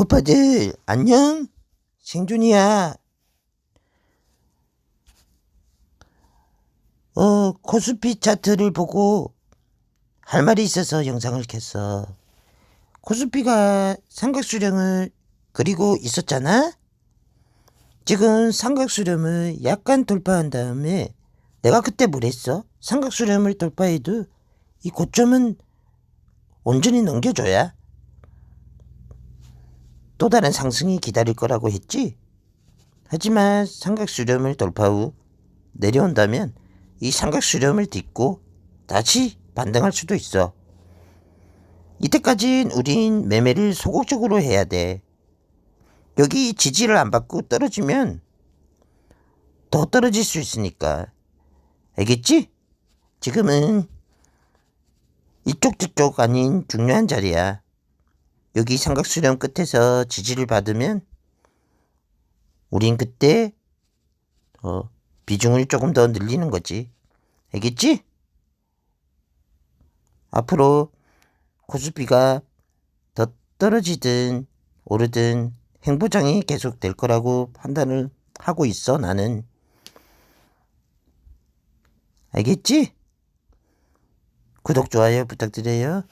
오빠들 안녕? 생존이야. 어, 코스피 차트를 보고 할 말이 있어서 영상을 켰어. 코스피가 삼각수렴을 그리고 있었잖아? 지금 삼각수렴을 약간 돌파한 다음에 내가 그때 뭐랬어? 삼각수렴을 돌파해도 이 고점은 온전히 넘겨줘야 또 다른 상승이 기다릴 거라고 했지? 하지만 삼각수렴을 돌파 후 내려온다면 이 삼각수렴을 딛고 다시 반등할 수도 있어. 이때까진 우린 매매를 소극적으로 해야 돼. 여기 지지를 안 받고 떨어지면 더 떨어질 수 있으니까. 알겠지? 지금은 이쪽 저쪽 아닌 중요한 자리야. 여기 삼각수렴 끝에서 지지를 받으면 우린 그때 어, 비중을 조금 더 늘리는 거지. 알겠지? 앞으로 코스피가 더 떨어지든 오르든 행보장이 계속 될 거라고 판단을 하고 있어, 나는. 알겠지? 구독, 좋아요 부탁드려요.